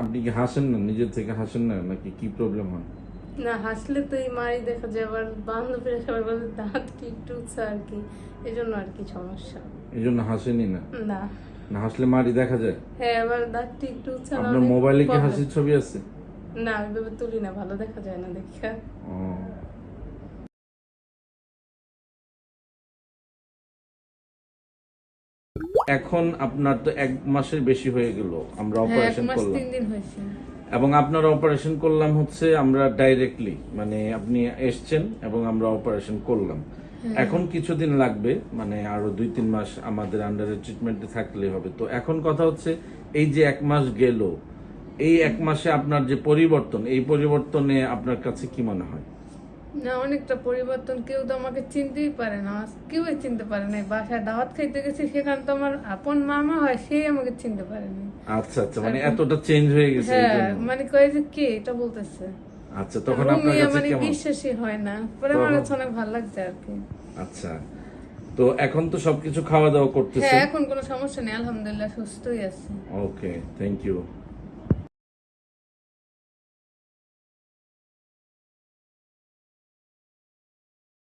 আপনি কি হাসেন না? নিজের থেকে হাসেন না? নাকি কি প্রবলেম হয়? না হাসলে তো এই মারি দেখা যায় আবার বান্ধবীরা সবাই বলে দাঁত কি একটু আর কি? এই জন্য আর কি সমস্যা। এই জন্য হাসেনি না? না। না হাসলে মারি দেখা যায়? হ্যাঁ আবার দাঁতটি একটু উৎসাহ আপনার মোবাইলে কি হাসির ছবি আছে? না আমি ভেবে তুলি না ভালো দেখা যায় না দেখা। এখন আপনার তো এক মাসের বেশি হয়ে গেল আমরা হ্যাঁ অপারেশন করলাম। দিন হয়েছে। এবং আপনার অপারেশন করলাম হচ্ছে আমরা ডাইরেক্টলি মানে আপনি এসছেন এবং আমরা অপারেশন করলাম। হ্যাঁ। এখন কিছুদিন লাগবে মানে আরও দুই তিন মাস আমাদের আন্ডারে ট্রিটমেন্টে থাকলে হবে। তো এখন কথা হচ্ছে এই যে এক মাস গেল এই এক মাসে আপনার যে পরিবর্তন এই পরিবর্তনে আপনার কাছে কি মনে হয়? না অনেকটা পরিবর্তন। কেউ তো আমাকে চিনতেই পারে না। কেউই চিনতে পারে না। বাসায় দাওয়াত খাইতে গেছি সেখানে তো আমার আপন মামা হয় সেই আমাকে চিনতে পারেনি। আচ্ছা আচ্ছা মানে এতটা চেঞ্জ হয়ে গেছে হ্যাঁ মানে কয়ে যে কে এটা বলতেছে। আচ্ছা তখন আপনার কাছে মানে বিশ্বাসই হয় না। পরে আমার কাছে অনেক ভালো লাগছে আর কি। আচ্ছা তো এখন তো সবকিছু খাওয়া দাওয়া করতেছে হ্যাঁ এখন কোনো সমস্যা নেই আলহামদুলিল্লাহ সুস্থই আছি। Okay thank you